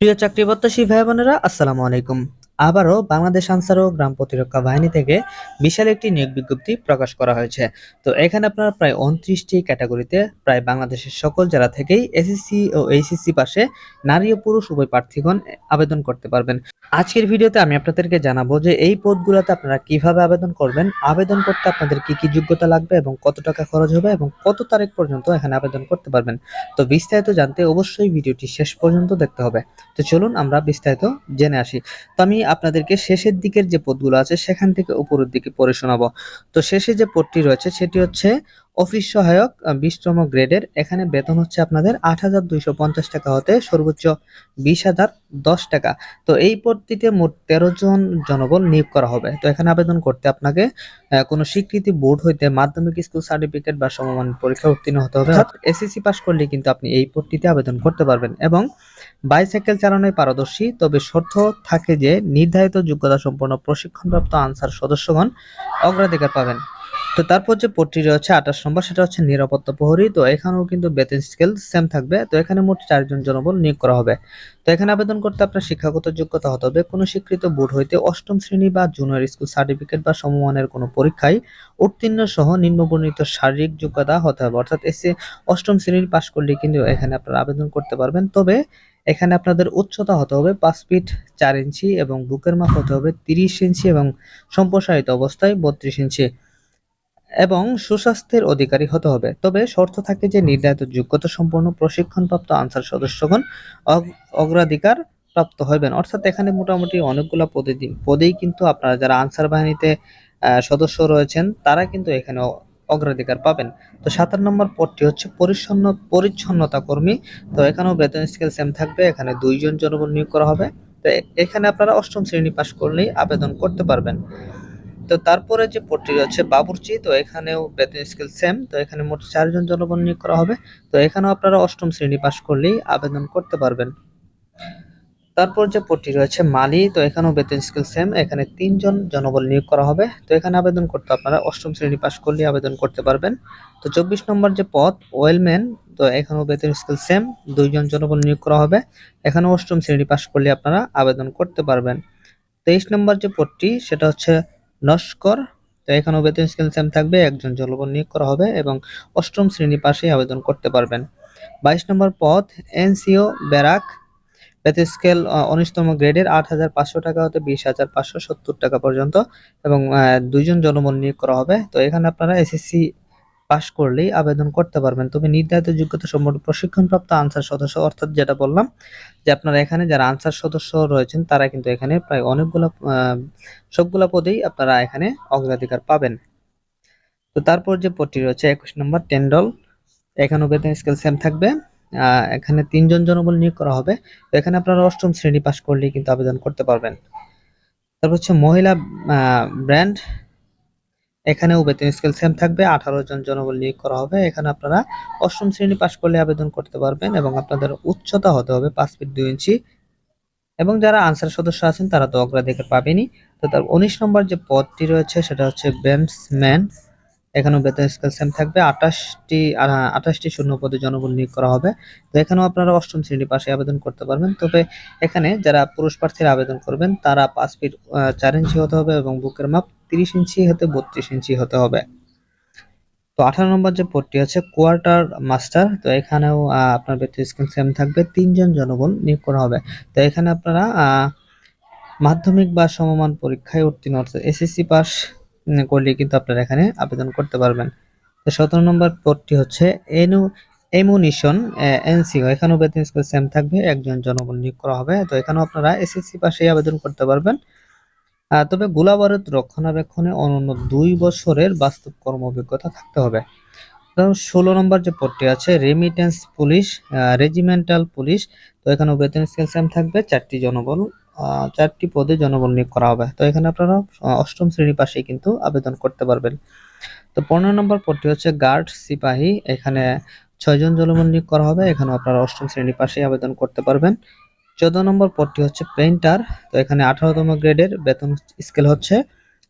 প্রিয় চাকরি প্রত্যাশী ভাই বোনেরা আসসালামু আলাইকুম। আবারও বাংলাদেশ আনসার ও গ্রাম প্রতিরক্ষা বাহিনী থেকে বিশাল একটি নিয়োগ বিজ্ঞপ্তি প্রকাশ করা হয়েছে। তো এখানে আপনারা প্রায় উনত্রিশটি ক্যাটাগরিতে প্রায় বাংলাদেশের সকল জেলা থেকেই এসএসসি ও এইচএসসি পাশে নারী ও পুরুষ উভয় প্রার্থীগণ আবেদন করতে পারবেন। আজকের ভিডিওতে আমি আপনাদেরকে জানাব যে এই পদগুলোতে আপনারা কীভাবে আবেদন করবেন, আবেদন করতে আপনাদের কি কি যোগ্যতা লাগবে এবং কত টাকা খরচ হবে এবং কত তারিখ পর্যন্ত এখানে আবেদন করতে পারবেন। তো বিস্তারিত জানতে অবশ্যই ভিডিওটি শেষ পর্যন্ত দেখতে হবে। তো চলুন আমরা বিস্তারিত জেনে আসি। তো আমি আপনাদেরকে শেষের দিকের যে পদগুলো আছে, সেখান থেকে উপরের দিকে পড়ে শোনাবো। তো শেষে যে পদটি রয়েছে, সেটি হচ্ছে অফিস সহায়ক বিশতম গ্রেডের। এখানে বেতন হচ্ছে আপনাদের আট হাজার দুইশো পঞ্চাশ টাকা হতে সর্বোচ্চ বিশ হাজার দশ টাকা। তো এই পদটিতে মোট তেরো জন জনবল নিয়োগ করা হবে। তো এখানে আবেদন করতে আপনাকে কোনো স্বীকৃতি বোর্ড হইতে মাধ্যমিক স্কুল সার্টিফিকেট বা সমমান পরীক্ষা উত্তীর্ণ হতে হবে। এসএসসি পাস করলে কিন্তু আপনি এই পদটিতে আবেদন করতে পারবেন। এবং বাইসাইকেল চালানোয় পারদর্শী, তবে শর্ত থাকে যে নির্ধারিত যোগ্যতা সম্পন্ন প্রশিক্ষণপ্রাপ্ত আনসার সদস্যগণ অগ্রাধিকার পাবেন। তো তারপর যে পদটি রয়েছে আঠাশ নম্বর, সেটা হচ্ছে নিরাপত্তা প্রহরী। তো এখানেও কিন্তু বেতন স্কেল সেম থাকবে। তো এখানে মোট চারজন জনবল নিয়োগ করা হবে। তো এখানে আবেদন করতে আপনার শিক্ষাগত যোগ্যতা হতে হবে। কোনো স্বীকৃত বোর্ড হইতে অষ্টম শ্রেণি বা জুনিয়র স্কুল সার্টিফিকেট বা সমমানের কোনো পরীক্ষায় উত্তীর্ণ সহ নিম্নবর্ণিত শারীরিক যোগ্যতা হতে হবে। অর্থাৎ এসে অষ্টম শ্রেণির পাশ করলে কিন্তু এখানে আপনারা আবেদন করতে পারবেন। তবে এখানে আপনাদের উচ্চতা হতে হবে পাঁচ ফিট চার ইঞ্চি এবং বুকের মাপ হতে হবে তিরিশ ইঞ্চি এবং সম্প্রসারিত অবস্থায় বত্রিশ ইঞ্চি। এবং সুস্বাস্থ্যের অধিকারী হতে হবে। তবে শর্ত থাকে যে নির্ধারিত যোগ্যতা সম্পন্ন প্রশিক্ষণপ্রাপ্ত আনসার সদস্যগণ অগ- অগ্রাধিকার প্রাপ্ত হবেন অর্থাৎ এখানে মোটামুটি অনেকগুলা পদে পদেই কিন্তু আপনারা যারা আনসার বাহিনীতে সদস্য রয়েছেন, তারা কিন্তু এখানে অগ্রাধিকার পাবেন। তো সাতান্ন নম্বর পদটি হচ্ছে পরিচ্ছন্ন, পরিচ্ছন্নতা কর্মী। তো এখানেও বেতন স্কেল সেম থাকবে। এখানে দুইজন জনবল নিয়োগ করা হবে। তো এখানে আপনারা অষ্টম শ্রেণি পাশ করলেই আবেদন করতে পারবেন। তো তারপরে যে পদটি রয়েছে বাবুর্চি, তো এখানেও বেতন স্কেল সেম তো এখানে মোট চারজন জনবল নিয়োগ করা হবে। তো এখানেও আপনারা অষ্টম শ্রেণি পাশ করলেই আবেদন করতে পারবেন। তারপর যে পদটি রয়েছে, মালি, তো এখানেও বেতন স্কেল সেম এখানে তিনজন জনবল নিয়োগ করা হবে। তো এখানে আবেদন করতে আপনারা অষ্টম শ্রেণি পাশ করলেই আবেদন করতে পারবেন। তো চব্বিশ নম্বর যে পদ, ওয়েলম্যান, তো এখানেও বেতন স্কেল সেম দুইজন জনবল নিয়োগ করা হবে। এখানেও অষ্টম শ্রেণি পাশ করলে আপনারা আবেদন করতে পারবেন। তেইশ নম্বর যে পদটি সেটা হচ্ছে নস্কর তো এখানেও বেতন স্কেল সেম থাকবে, একজন জলবন নিয়োগ করা হবে এবং অষ্টম শ্রেণি পাশে আবেদন করতে পারবেন। বাইশ নম্বর পদ, এনসিও, ব্যারাক। বেতন স্কেল উনিশতম গ্রেডের আট হাজার পাঁচশো টাকা হতে বিশ হাজার পাঁচশো সত্তর টাকা পর্যন্ত এবং দুইজন জনবল নিয়োগ করা হবে। তো এখানে আপনারা এসএসসি পাশ করলেই আবেদন করতে পারবেন। তবে নির্ধারিত যোগ্যতা সম্পন্ন প্রশিক্ষণপ্রাপ্ত আনসার সদস্য, অর্থাৎ যেটা বললাম যে আপনারা এখানে যারা আনসার সদস্য রয়েছেন, তারা কিন্তু এখানে প্রায় অনেকগুলো সবগুলা পদেই আপনারা এখানে অগ্রাধিকার পাবেন। তো তারপর যে পদটি রয়েছে, একুশ নম্বর, টেন্ডল, এখানেও বেতন স্কেল সেম থাকবে। এখানে তিনজন জনবল নিয়োগ করা হবে। এখানে আপনারা অষ্টম শ্রেণি পাশ করলেই কিন্তু আবেদন করতে পারবেন। তারপর হচ্ছে মহিলা ব্র্যান্ড এখানেও বেতন স্কেল সেম থাকবে, আঠারো জন জনবল নিয়োগ করা হবে। এখানে আপনারা অষ্টম শ্রেণি পাশ করলে আবেদন করতে পারবেন এবং আপনাদের উচ্চতা হতে হবে পাঁচ ফিট দুই ইঞ্চি। এবং যারা আনসার সদস্য আছেন, তারা তো অগ্রাধিকার পাবেনি তো তার উনিশ নম্বর যে পদটি রয়েছে, সেটা হচ্ছে ব্যান্ডসম্যান এখানেও বেতন স্কেল সেম থাকবে। আঠাশটি আঠাশটি শূন্য পদে জনবল নিয়োগ করা হবে। তো এখানেও আপনারা অষ্টম শ্রেণি পাশে আবেদন করতে পারবেন। তবে এখানে যারা পুরুষ প্রার্থীরা আবেদন করবেন, তারা পাঁচ ফিট চার ইঞ্চি হতে হবে এবং বুকের মাপ তিরিশ ইঞ্চি হতে বত্রিশ ইঞ্চি হতে হবে। তো আঠারো নম্বর যে পদটি আছে, কোয়ার্টার মাস্টার, তো এখানেও আপনার বেতন স্কেল সেম থাকবে। তিনজন জনবল নিয়োগ করা হবে। তো এখানে আপনারা মাধ্যমিক বা সমমান পরীক্ষায় উত্তীর্ণ এসএসসি পাস করলে কিন্তু আপনারা এখানে আবেদন করতে পারবেন। তো সতেরো নম্বর পদটি হচ্ছে এনু, এমুনিশন এনসিও। এখানেও বেতন স্কেল সেম থাকবে, একজন জনবল নিয়োগ করা হবে। তো এখানেও আপনারা এসএসসি পাশে আবেদন করতে পারবেন। তবে গোলাবারুদ রক্ষণাবেক্ষণে অনন্য দুই বছরের বাস্তব কর্ম অভিজ্ঞতা থাকতে হবে। ষোলো নম্বর যে পদটি আছে রেমিটেন্স পুলিশ রেজিমেন্টাল পুলিশ, তো এখানেও বেতন স্কেল সেম থাকবে, চারটি জনবল চারটি পদে জনবল নিয়োগ করা হবে। তো এখানে আপনারা অষ্টম শ্রেণি পাশে কিন্তু আবেদন করতে পারবেন। তো পনেরো নম্বর পদটি হচ্ছে গার্ড সিপাহী। এখানে ছয়জন জনবল নিয়োগ করা হবে। এখানে আপনারা অষ্টম শ্রেণি পাশে আবেদন করতে পারবেন। চোদ্দ নম্বর পদটি হচ্ছে পেইন্টার। তো এখানে আঠারোতম গ্রেডের বেতন স্কেল হচ্ছে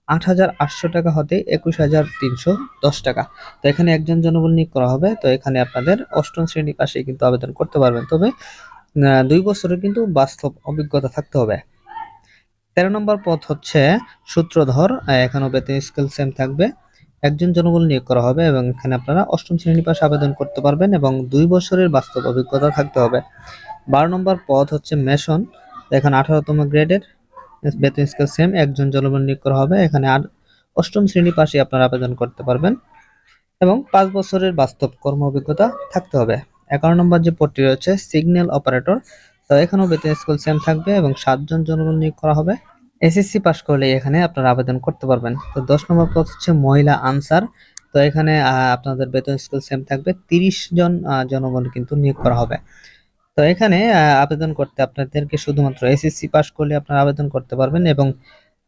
আট হাজার আটশো টাকা হতে একুশ হাজার তিনশো দশ টাকা। তো এখানে একজন জনবল নিয়োগ করা হবে। তো এখানে আপনাদের অষ্টম শ্রেণি পাশে কিন্তু আবেদন করতে পারবেন। তবে দুই বছরের কিন্তু বাস্তব অভিজ্ঞতা থাকতে হবে। তেরো নম্বর পথ হচ্ছে সূত্রধর এখানেও বেতন স্কেল সেম থাকবে। একজন জনবল নিয়োগ করা হবে এবং এখানে আপনারা অষ্টম শ্রেণি পাশে আবেদন করতে পারবেন এবং দুই বছরের বাস্তব অভিজ্ঞতা থাকতে হবে। বারো নম্বর পদ হচ্ছে মেশন, এখানে আঠারোতম গ্রেডের বেতন স্কেল সেম একজন জনবল নিয়োগ করা হবে, এখানে আর অষ্টম শ্রেণি পাশে আপনারা আবেদন করতে পারবেন এবং পাঁচ বছরের বাস্তব কর্ম অভিজ্ঞতা থাকতে হবে। এগারো নম্বর যে পদটি রয়েছে সিগন্যাল অপারেটর তো এখানেও বেতন স্কুল সেম থাকবে এবং সাতজন জনগণ নিয়োগ করা হবে। এসএসসি পাস করলে এখানে আপনারা আবেদন করতে পারবেন। তো দশ নম্বর পদ হচ্ছে মহিলা আনসার। তো এখানে আপনাদের বেতন স্কুল সেম থাকবে। তিরিশ জন জনবল কিন্তু নিয়োগ করা হবে। তো এখানে আবেদন করতে আপনাদেরকে শুধুমাত্র এসএসসি পাস করলে আপনারা আবেদন করতে পারবেন এবং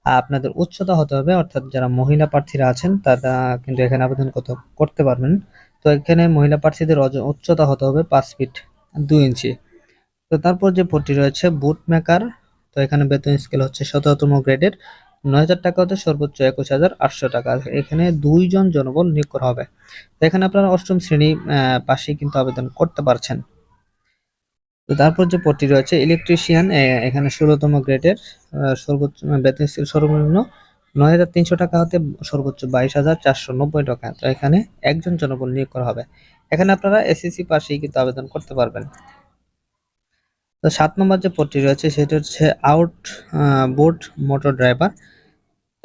আপনাদের উচ্চতা হতে হবে। অর্থাৎ যারা মহিলা প্রার্থীরা আছেন, তারা কিন্তু এখানে আবেদন করতে পারবেন। তো এখানে মহিলা প্রার্থীদের উচ্চতা হতে হবে পাঁচ ফিট দুই ইঞ্চি। তো তারপর যে পদটি রয়েছে বুট মেকার তো এখানে বেতন স্কেল হচ্ছে সতেরোতম গ্রেডের নয় হাজার টাকা হতে সর্বোচ্চ একুশ হাজার আটশো টাকা। এখানে দুইজন জনবল নিয়োগ করা হবে। তো এখানে আপনারা অষ্টম শ্রেণি পাশেই কিন্তু আবেদন করতে পারছেন। তো তারপর যে পদটি রয়েছে ইলেকট্রিশিয়ান এখানে ষোলোতম গ্রেডের সর্বোচ্চ, বেতন স্কেল সর্বনিম্ন নয় হাজার তিনশো টাকা হতে সর্বোচ্চ বাইশ হাজার চারশো নব্বই টাকা। তো এখানে একজন জনবল নিয়োগ করা হবে। এখানে আপনারা এসএসসি পাশেই কিন্তু আবেদন করতে পারবেন। তো সাত নম্বর যে পদটি রয়েছে, সেটা হচ্ছে আউট বোর্ড মোটর ড্রাইভার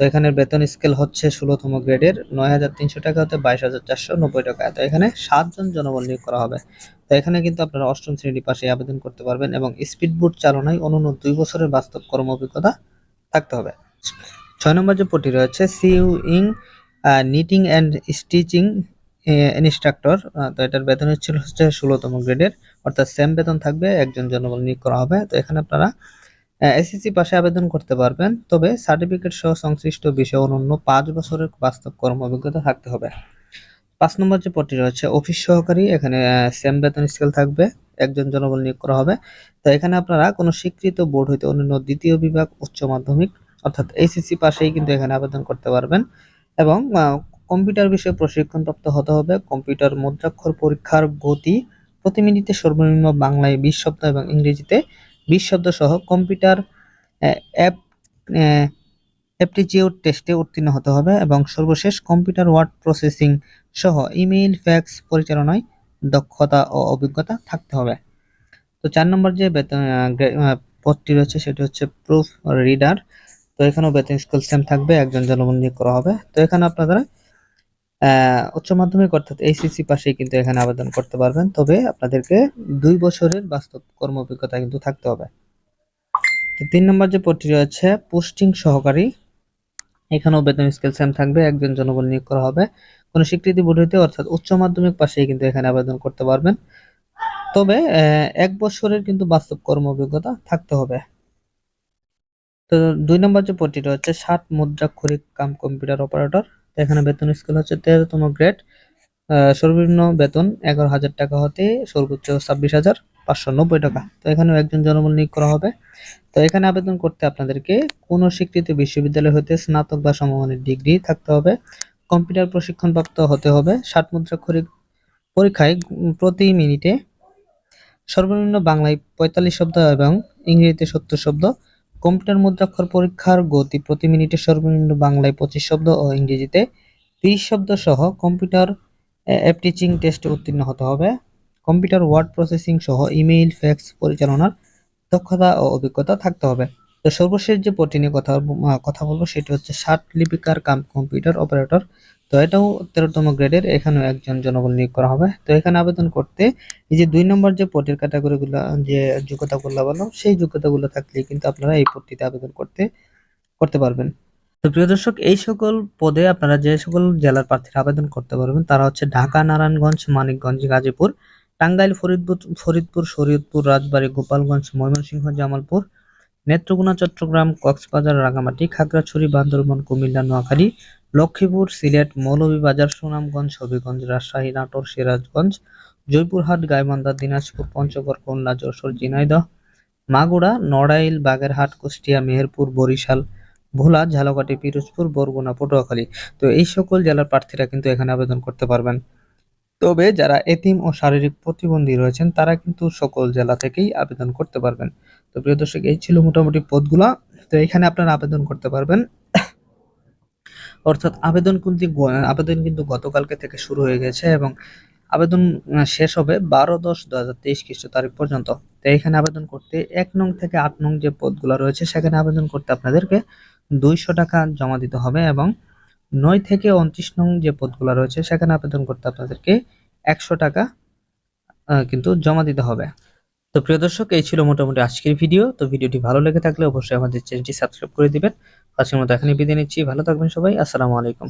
তো এখানে বেতন স্কেল হচ্ছে ষোলোতম গ্রেডের নয় হাজার তিনশো টাকা হতে বাইশ হাজার চারশো নব্বই টাকা। তো এখানে সাতজন জনবল নিয়োগ করা হবে। তো এখানে কিন্তু আপনারা অষ্টম শ্রেণি পাশে আবেদন করতে পারবেন এবং স্পিড বোট চালনায় অনন্য দুই বছরের বাস্তব কর্ম অভিজ্ঞতা থাকতে হবে। ছয় নম্বর যে পটি রয়েছে sewing knitting and stitching instructor তো এটার বেতন ছিল হচ্ছে ষোলোতম গ্রেডের, অর্থাৎ সেম বেতন থাকবে, একজন জনবল নিয়োগ করা হবে। তো এখানে আপনারা এসএসসি পাশে আবেদন করতে পারবেন, তবে সার্টিফিকেট সহ সংশ্লিষ্ট বিষয় অনন্য পাঁচ বছরের বাস্তব কর্ম অভিজ্ঞতা থাকতে হবে। পাঁচ নম্বর যে পদটি রয়েছে অফিস সহকারী, এখানে সেম বেতন স্কেল থাকবে, একজন জনবল নিয়োগ করা হবে। তো এখানে আপনারা কোনো স্বীকৃত বোর্ড হইতে অন্যান্য দ্বিতীয় বিভাগ, উচ্চ মাধ্যমিক অর্থাৎ এইচএসসি পাশেই কিন্তু এখানে আবেদন করতে পারবেন। এবং কম্পিউটার বিষয়ে প্রশিক্ষণপ্রাপ্ত হতে হবে। কম্পিউটার মুদ্রাক্ষর পরীক্ষার গতি প্রতি মিনিটে সর্বনিম্ন বাংলায় বিশ শব্দ এবং ইংরেজিতে বিশ শব্দ সহ কম্পিউটার অ্যাপ অ্যাপটিটিউড টেস্টে উত্তীর্ণ হতে হবে এবং সর্বশেষ কম্পিউটার ওয়ার্ড প্রসেসিং সহ ইমেইল ফ্যাক্স পরিচালনায় দক্ষতা ও অভিজ্ঞতা থাকতে হবে। তো চার নম্বর যে বেতন পদটি রয়েছে সেটি হচ্ছে প্রুফ রিডার এখানেও বেতন স্কেল সেম থাকবে, একজন জনবল নিয়োগ করা হবে। তো এখানে আপনারা উচ্চ মাধ্যমিক অর্থাৎ এইচএসসি পাশেই কিন্তু এখানে আবেদন করতে পারবেন। তবে আপনাদেরকে দুই বছরের বাস্তব কর্ম অভিজ্ঞতা কিন্তু থাকতে হবে। তো তিন নম্বর যে পদটি রয়েছে পোস্টিং সহকারী। এখানেও বেতন স্কেল সেম থাকবে, একজন জনবল নিয়োগ করা হবে। কোনো স্বীকৃতি বোর্ড হইতে অর্থাৎ উচ্চ মাধ্যমিক পাশেই কিন্তু এখানে আবেদন করতে পারবেন। তবে এক বছরের কিন্তু বাস্তব কর্ম অভিজ্ঞতা থাকতে হবে। তো দুই নম্বর যে পদটি রয়েছে ষাট মুদ্রাক্ষরিক কাম কম্পিউটার অপারেটর। এখানে বেতন স্কেল হচ্ছে তেরোতম গ্রেড। সর্বনিম্ন বেতন এগারো হাজার টাকা হতে সর্বোচ্চ ছাব্বিশ হাজার পাঁচশো নব্বই টাকা। তো এখানেও একজন জনবল নিয়োগ করা হবে। তো এখানে আবেদন করতে আপনাদেরকে কোনো স্বীকৃত বিশ্ববিদ্যালয় হতে স্নাতক বা সমমানের ডিগ্রি থাকতে হবে। কম্পিউটার প্রশিক্ষণপ্রাপ্ত হতে হবে। ষাট মুদ্রাক্ষরিক পরীক্ষায় প্রতি মিনিটে সর্বনিম্ন বাংলায় পঁয়তাল্লিশ শব্দ এবং ইংরেজিতে সত্তর শব্দ কম্পিউটার মুদ্রাক্ষর পরীক্ষার গতি প্রতি মিনিটে সর্বনিম্ন বাংলায় পঁচিশ শব্দ ও ইংরেজিতে তিরিশ শব্দ সহ কম্পিউটার অ্যাপ টিচিং টেস্টে উত্তীর্ণ হতে হবে। কম্পিউটার ওয়ার্ড প্রসেসিং সহ ইমেইল, ফ্যাক্স পরিচালনার দক্ষতা ও অভিজ্ঞতা থাকতে হবে। তো সর্বশেষ যে পদটি নিয়ে কথা কথা বলব সেটি হচ্ছে ষাট লিপিকার কাম কম্পিউটার অপারেটর তো এটাও তেরোতম গ্রেডের, এখানেও একজন জনবল নিয়োগ করা হবে। তো এখানে আবেদন করতে এই যে দুই নম্বর যে পদের ক্যাটাগরিগুলো যে যোগ্যতাগুলো বললাম সেই যোগ্যতাগুলো থাকলে কিন্তু আপনারা এই পদটিতে আবেদন করতে করতে পারবেন। তো প্রিয় দর্শক, এই সকল পদে আপনারা যে সকল জেলার প্রার্থীরা আবেদন করতে পারবেন, তারা হচ্ছে ঢাকা, নারায়ণগঞ্জ, মানিকগঞ্জ, গাজীপুর, টাঙ্গাইল, ফরিদপুর ফরিদপুর, শরীয়তপুর, রাজবাড়ী, গোপালগঞ্জ, ময়মনসিংহ, জামালপুর, নেত্রকোনা, চট্টগ্রাম, কক্সবাজার রাঙামাটি খাগড়াছড়ি, বান্দরবান, কুমিল্লা, নোয়াখালী লক্ষ্মীপুর, সিলেট, মৌলভীবাজার, সুনামগঞ্জ, হবিগঞ্জ, রাজশাহী, নাটোর, সিরাজগঞ্জ, জয়পুরহাট, গাইবান্ধা, দিনাজপুর, পঞ্চগড়, খুলনা, যশোর, ঝিনাইদহ, মাগুরা, নড়াইল, বাগেরহাট, কুষ্টিয়া, মেহেরপুর, বরিশাল, ভোলা, ঝালকাঠি, পিরোজপুর, বরগুনা, পটুয়াখালী। তো এই সকল জেলার প্রার্থীরা কিন্তু এখানে আবেদন করতে পারবেন। তবে যারা এতিম ও শারীরিক প্রতিবন্ধী রয়েছেন, তারা কিন্তু সকল জেলা থেকেই আবেদন করতে পারবেন। তো প্রিয় দর্শক, এই ছিল মোটামুটি পদগুলা। তো এখানে আপনারা আবেদন করতে পারবেন। অর্থাৎ আবেদন কিন্তু আবেদন কিন্তু গতকালকে থেকে শুরু হয়ে গেছে এবং আবেদন শেষ হবে বারো দশ দু হাজার তেইশ খ্রিস্ট তারিখ পর্যন্ত। তো এখানে আবেদন করতে এক নং থেকে আট নং যে পদগুলো রয়েছে, সেখানে আবেদন করতে আপনাদেরকে দুইশো টাকা জমা দিতে হবে এবং নয় থেকে উনত্রিশ নং যে পদগুলো রয়েছে, সেখানে আবেদন করতে আপনাদেরকে একশো টাকা কিন্তু জমা দিতে হবে। তো প্রিয় দর্শক, এই ছিল মোটামুটি আজকের ভিডিও। তো ভিডিওটি ভালো লেগে থাকলে অবশ্যই আমাদের চ্যানেলটি সাবস্ক্রাইব করে দিবেন। আজকের মতো এখানে বিদায় নিচ্ছি। ভালো থাকবেন সবাই। আসসালামু আলাইকুম।